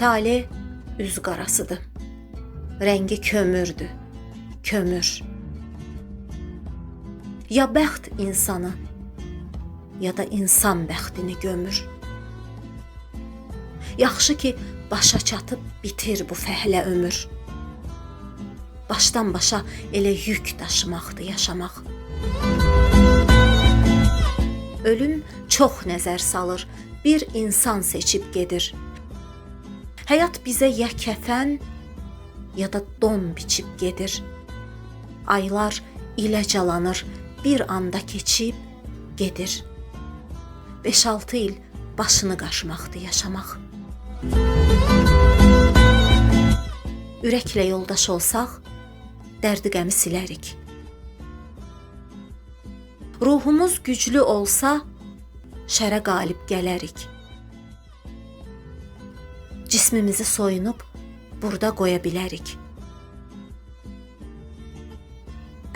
Tale üz qarasıdır. Rəngi kömürdür. Kömür. Ya bəxt insanı ya da insan bəxtini gömür. Yaxşı ki, başa çatıb bitir bu fəhlə ömür. Başdan başa elə yük daşımaqdır yaşamaq. Ölüm çox nəzər salır, bir insan seçib gedir. Həyat bizə ya kəfən, ya da don biçib gedir. Aylar ilə calanır, bir anda keçib gedir. 5-6 il başını qaşımaqdır yaşamaq. Ürəklə yoldaş olsaq, dərdi qəmi silərik. Ruhumuz güclü olsa, şərə qalib gələrik. Cismimizi soyunub burada qoya bilərik.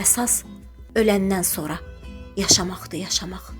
Əsas öləndən sonra yaşamaqdır yaşamaq.